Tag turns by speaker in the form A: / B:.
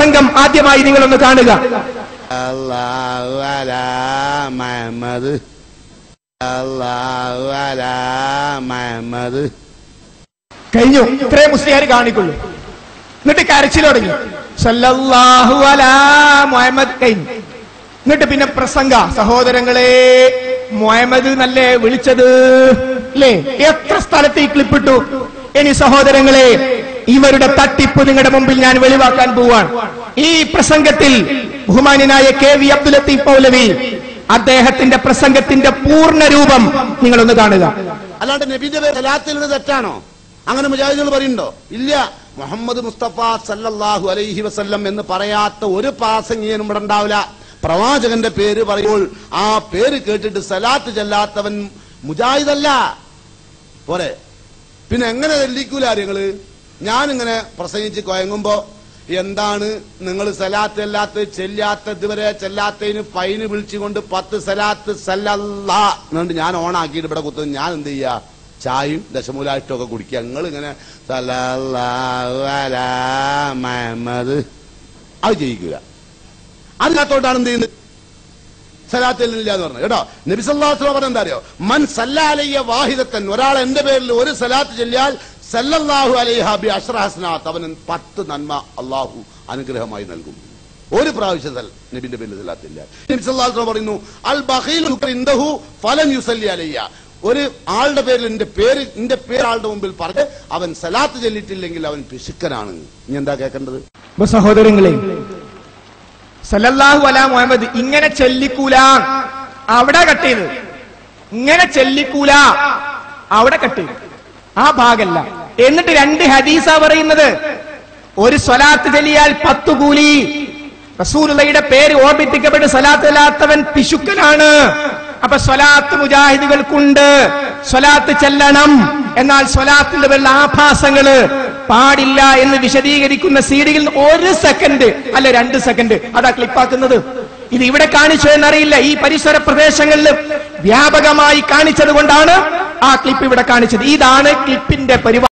A: പ്രസംഗം ആദ്യമായി നിങ്ങളൊന്ന് കാണുക.
B: അലാ മുഹമ്മദ്. അലാ മുഹമ്മദ്.
A: കഴിഞ്ഞു. ഇത്രേ മുസ്ലിയാർ കാണിക്കുള്ളൂ. എന്നിട്ട് കരച്ചിൽ തുടങ്ങി. സല്ലല്ലാഹു അലാ മുഹമ്മദ് കഴിഞ്ഞു. എന്നിട്ട് പിന്നെ പ്രസംഗ. സഹോദരങ്ങളെ മുഹമ്മദ് നല്ലേ വിളിച്ചത്? അല്ലേ എത്ര സ്ഥലത്ത് ഈ ക്ലിപ്പിട്ടു ഇനി സഹോദരങ്ങളെ ഇവരുടെ തട്ടിപ്പ് നിങ്ങളുടെ മുമ്പിൽ ഞാൻ വെളിവാക്കാൻ പോവാണ്. ഈ പ്രസംഗത്തിൽ ബഹുമാനായ കെ വി അബ്ദുൽ ലത്തീഫ് പൗലവി അദ്ദേഹത്തിന്റെ പ്രസംഗത്തിന്റെ പൂർണ രൂപം നിങ്ങളൊന്ന് കാണുക.
B: അല്ലാണ്ട് നബിന്റെ തെറ്റാണോ? അങ്ങനെ മുജാഹിദുകൾ പറയുന്നുണ്ടോ? ഇല്ല. മുഹമ്മദ് മുസ്തഫ സല്ലല്ലാഹു അലൈഹി വസല്ലം എന്ന് പറയാത്ത ഒരു പ്രാസംഗികനും ഇവിടെ ഉണ്ടാവില്ല. പ്രവാചകന്റെ പേര് പറയുമ്പോൾ ആ പേര് കേട്ടിട്ട് സലാത്ത് ചെല്ലാത്തവൻ മുജാഹിദല്ല. പോരെ. പിന്നെ എങ്ങനെ തെല്ലിക്കൂല നിങ്ങൾ ഞാനിങ്ങനെ പ്രസംഗിച്ച് കൊയങ്ങുമ്പോ എന്താണ് നിങ്ങൾ സലാത്ത് അല്ലാത്ത ചെല്ലാത്ത ഇതുവരെ ചെല്ലാത്തതിന് ഫൈന് വിളിച്ചുകൊണ്ട് പത്ത് സലാത്ത് സല്ലല്ലാ എന്നുകൊണ്ട് ഞാൻ ഓണാക്കിയിട്ട് ഇവിടെ കുത്തുന്നു. ഞാൻ എന്ത് ചെയ്യാ? ചായയും ദശമൂലായിട്ടും ഒക്കെ കുടിക്കുക. നിങ്ങൾ ഇങ്ങനെ അത് ചെയ്യിക്കുക അതിനകത്തോട്ടാണ് എന്ത് ചെയ്യുന്നത്? സലാത്തില്ല എന്ന് പറഞ്ഞു കേട്ടോ? നബി സല്ലല്ലാഹു അലൈഹി വസല്ലം പറഞ്ഞ എന്താ അറിയോ? മൻ സല്ലാലയ്യ വാഹിദത്തൻ. ഒരാൾ എന്റെ പേരിൽ ഒരു സലാത്ത് ചൊല്ലിയാൽ സല്ലല്ലാഹു അലൈഹ ഹാബി അഷ്റഹസ്നാത്ത് അവന് പത്ത് നന്മ അള്ളാഹു അനുഗ്രഹമായി നൽകും. ഒരു പ്രാവശ്യം സൽ- നബിന്റെ പേരിൽ നബി പറയുന്നു അൽ ഇൻദഹു ഫലം അലയ്യ. ഒരു ആളുടെ പേരിൽ എന്റെ പേര് എന്റെ പേര് ആളുടെ മുമ്പിൽ പറഞ്ഞ് അവൻ സലാത്ത് ചെല്ലിട്ടില്ലെങ്കിൽ അവൻ പിശുക്കനാണ്. ഇനി എന്താ കേൾക്കേണ്ടത്?
A: സഹോദരങ്ങളെ സല്ലല്ലാഹു അലാ മുഹമ്മദ് ഇങ്ങനെ ചെല്ലിക്കൂല. അവിടെ കട്ട് ചെയ്ത്. ഇങ്ങനെ ചെല്ലിക്കൂല. അവിടെ കട്ട് ചെയ്ത്. ആ ഭാഗല്ല. എന്നിട്ട് രണ്ട് ഹദീസ പറയുന്നത്. ഒരു സ്വലാത്ത് ചെല്ലിയാൽ പത്തു കൂലി. റസൂലുള്ളയുടെ പേര് ഓർമ്മിപ്പിക്കപ്പെട്ട് സ്വലാത്ത് അല്ലാത്തവൻ പിശുക്കനാണ്. അപ്പൊ സ്വലാത്ത് മുജാഹിദുകൾക്കുണ്ട്. സ്വലാത്ത് ചെല്ലണം. എന്നാൽ സ്വലാത്തിന്റെ പേരിൽ ആഭാസങ്ങൾ പാടില്ല എന്ന് വിശദീകരിക്കുന്ന സീഡിയിൽ ഒരു സെക്കൻഡ് അല്ല രണ്ട് സെക്കൻഡ്. അതാ ക്ലിപ്പാക്കുന്നത്. ഇത് ഇവിടെ കാണിച്ചു എന്നറിയില്ല. ഈ പരിസര പ്രദേശങ്ങളിൽ വ്യാപകമായി കാണിച്ചത് കൊണ്ടാണ് ആ ക്ലിപ്പ് ഇവിടെ കാണിച്ചത്. ഇതാണ് ക്ലിപ്പിന്റെ പരിപാടി